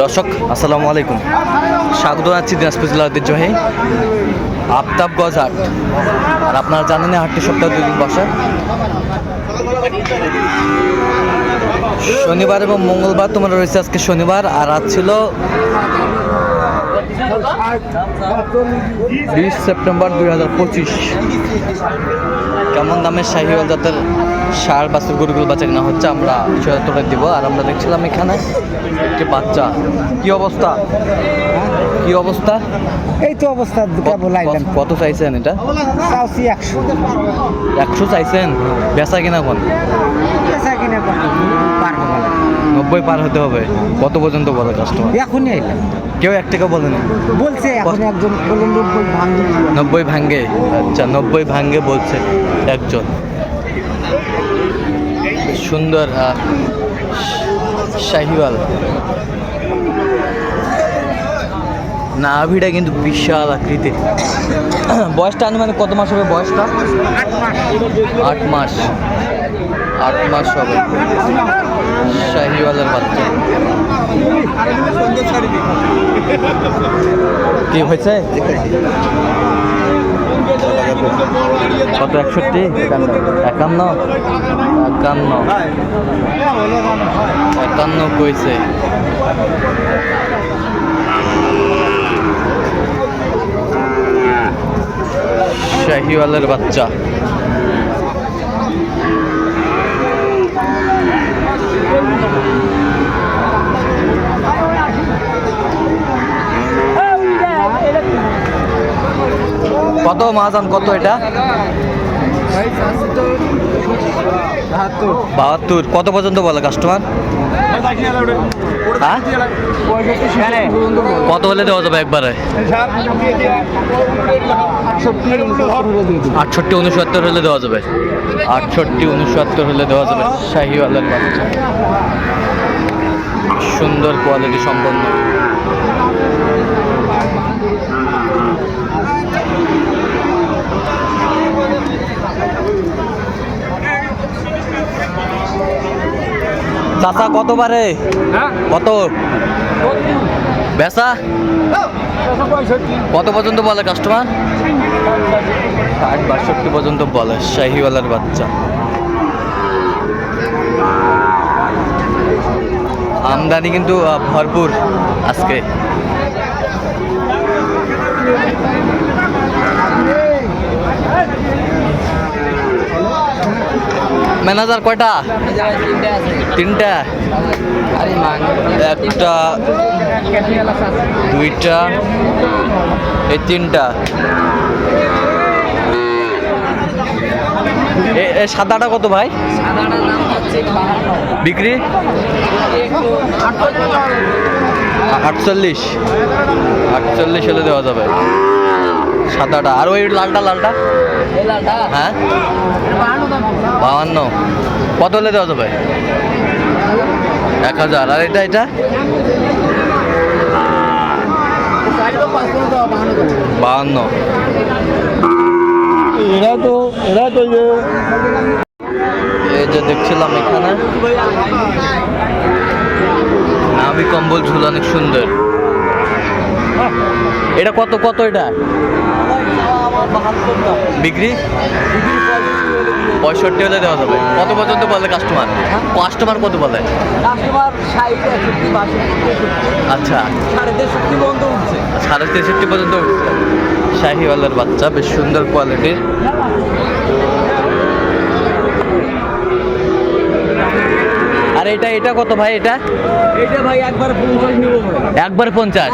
দর্শক, আসসালামু আলাইকুম। স্বাগত জানাচ্ছি দিনাজপুর জেলার ঐতিহ্যবাহী আফতাবগঞ্জ হাট। আর আপনারা জানেন হাটটি সপ্তাহে দুদিন বসে। শনিবার এবং মঙ্গলবার তোমার রয়েছে আজকে শনিবার, আর আজ ছিল বিশ সেপ্টেম্বর দুই হাজার পঁচিশ। কেমন দামের শাহিওয়াল জাতের সার বাছুর গরুগুলো বাচ্চা কেনা হচ্ছে আমরা সেটা তোলে দিব। আর আমরা দেখছিলাম এখানে একটি বাচ্চা। কি অবস্থা? কি অবস্থা? এই তো অবস্থা কেবল আইলাম কত- চাইছেন এটা? একশো। একশো চাইছেন? বেচা কিনা কোন পেশা কিনে কত? পার হবে নব্বই পার হতে হবে। কত পর্যন্ত বলে কাস্টমার এখনই আইলাম। কেউ এক টাকা বলেনি বলছে এখন একজন নব্বই ভাঙি নব্বই ভাঙ্গে আচ্ছা নব্বই ভাঙ্গে বলছে একজন। সুন্দর শাহিওয়াল। নাভিটা কিন্তু বিশাল আকৃতির। বয়সটা আনুমানিক কত মাস হবে বয়সটা? আট মাস। আট মাস। হবে। শাহিওয়ালের বাচ্চা। কি হয়েছে? কত একষট্টি? একান্ন? একান্ন। একান্ন কইছে। শাহিওয়ালের বাচ্চা। কত মাহাজন কত এটা? বাহাত্তর। কত পর্যন্ত বলে কাস্টমার হ্যাঁ? কত হলে দেওয়া যাবে একবারে? আটষট্টি, উনসত্তর হলে দেওয়া যাবে। আটষট্টি, উনসত্তর হলে দেওয়া যাবে। শাহিওয়ালের সুন্দর কোয়ালিটি সম্পন্ন। চাচা কত বারে? কত? বেসা কত পর্যন্ত বলে কাস্টমার ষাট বাষট্টি পর্যন্ত বলে শাহিওয়ালার বাচ্চা। আমদানি কিন্তু ভরপুর আজকে। ম্যানেজার কয়টা? তিনটা। একটা, দুইটা, এই তিনটা। সাদাটা কত ভাই? বিক্রি? আটচল্লিশ। আটচল্লিশ হলে দেওয়া যাবে। সাদাটা। আর ওই লালটা লালটা? হ্যাঁ? বাহান্ন। কত হলে দেওয়া যাবে? এক হাজার। আর এটা এটা? বাহান্ন। এরা তো এরা তো এই যে দেখছিলাম এখানে। নামি কম্বল ঝুল অনেক সুন্দর। এটা কত কত এটা? বিক্রি? পঁয়ষট্টি হলে দেওয়া যাবে। কত পর্যন্ত বলে কাস্টমার কাস্টমার কত বলে? আচ্ছা। সাড়ে তেষট্টি পর্যন্ত উঠছে। সাড়ে তেষট্টি পর্যন্ত উঠছে। শাহিওয়ালের বাচ্চা বেশ সুন্দর কোয়ালিটির এটা এটা কত ভাই এটা? এটা ভাই একবার পঞ্চাশ নিব একবার পঞ্চাশ?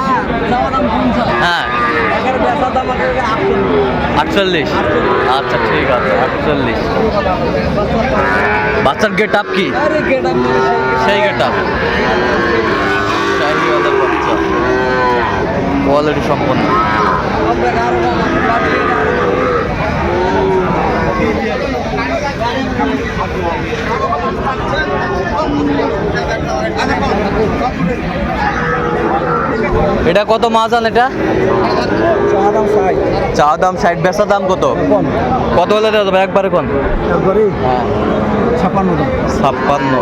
হ্যাঁ। আটচল্লিশ। আচ্ছা ঠিক আছে আটচল্লিশ। বাচ্চার গেট আপ কি সেই গেট আপ কোয়ালিটি সম্পন্ন। এটা কত মাজান এটা? চা দাম ষাট বেচা দাম কত? কত হলে দেওয়া যাবে? একবারে কোন? একবারে ছাপ্পান্ন। ছাপ্পান্ন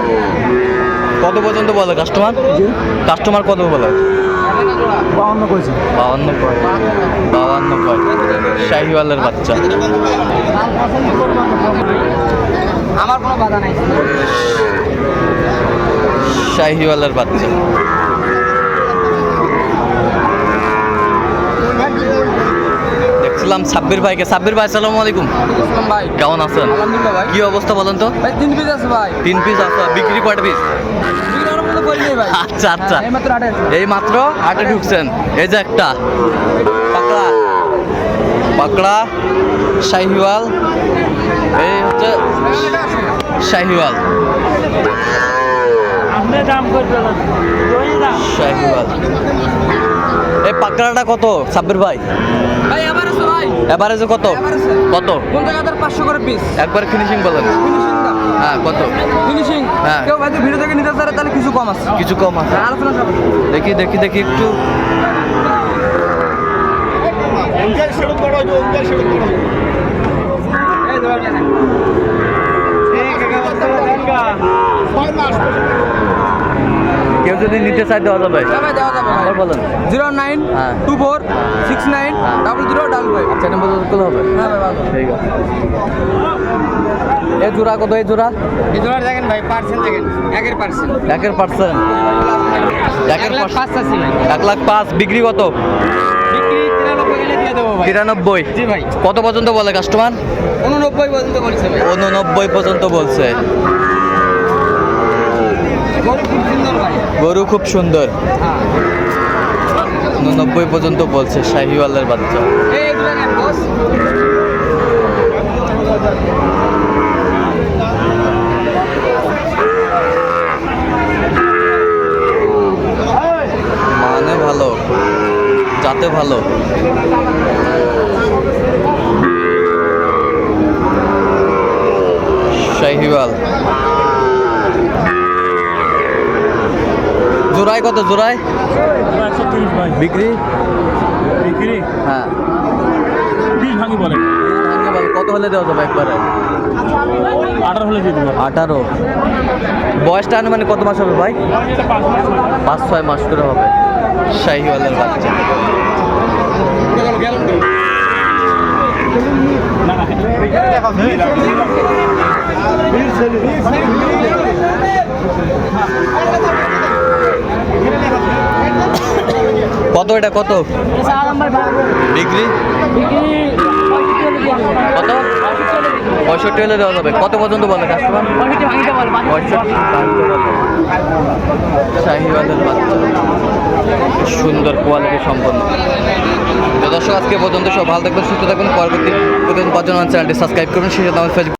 কত পর্যন্ত বলে কাস্টমার কাস্টমার কত বলে? বাউন্ন কইছে বাউন্ন কয় বাউন্ন কয় শাহিওয়ালের বাচ্চা। আমার কোনো বাধা নাই। শাহিওয়ালের বাচ্চা। দেখছিলাম সাব্বির ভাইকে। সাব্বির ভাই আসসালামু আলাইকুম। ভাই। কেমন আছেন? কি অবস্থা বলেন তো? ভাই তিন পিস আছে ভাই। তিন পিস আছে। বিক্রি কয়টা পিস আচ্ছা আচ্ছা। হ্যাঁ, আটে এই মাত্র হাটে ঢুকছেন। এই যে একটা। পাকড়া। পাকড়া। শাহিওয়াল। এই হচ্ছে শাহিওয়াল আপনি দাম করবেন শাহিওয়াল এই পাকড়াটা কত সাব্বির ভাই? এভারেজে কত? কত? পাঁচশো করে পিস একবার ফিনিশিং বলেন। হ্যাঁ কত? ফিনিশিং হ্যাঁ। কেউ ভাই ভিডিও থেকে নিতে চায় তাহলে কিছু কম আছে। কিছু কম আছে। হ্যাঁ, আলোচনা দেখি দেখি দেখি একটু। যদি নিতে চাই দেওয়া যাবে। ভাই দেওয়া যাবে ভাই। বলেন। জিরো নাইন হ্যাঁ। Two four six nine. Double zero double five. আচ্ছা নম্বর হবে? হ্যাঁ ভাই ভালো ঠিক আছে। এই জোড়া কত এই জোড়া? এই জোড়া দেখেন ভাই পার্সেন্ট দেখেন। একের পার্সেন্ট একের পার্সেন্ট একের লাখ পাঁচ আছে এক লাখ পাঁচ। বিক্রি কত? তিরানব্বই জি ভাই। কত পর্যন্ত বলে কাস্টমার? উননব্বই পর্যন্ত বলছে উননব্বই পর্যন্ত বলছে। গরু খুব সুন্দর। উননব্বই পর্যন্ত বলছে শাহিওয়ালের বাচ্চা। মানে ভালো যাতে ভালো। শাহিওয়াল। জোড়ায় কত জোড়ায়? বিক্রি? বিক্রি? হ্যাঁ। বিশ ভাঙি বলে। কত হলে দেওয়া যাবে একবারে? আঠারো হলে দিয়ে দেবো। আঠারো। বয়সটা আনুমানিক কত মাস হবে ভাই? পাঁচ পাঁচ ছয় মাস করে হবে। শাহিওয়ালের বাচ্চা। না এটা, কত? ডিগ্রি? কত? পঁয়ষট্টি হলে দেওয়া যাবে। কত পর্যন্ত বলে কাস্টমার। শাহিওয়ালের বাচ্চা। সুন্দর কোয়ালিটি সম্পন্ন। দর্শক, আজকে পর্যন্ত সব ভালো থাকবেন, সুস্থ থাকবেন। পরবর্তী প্রতিদিন পাঁচজন চ্যানেলটি সাবস্ক্রাইব করবেন। সেই সাথে আমার ফেসবুক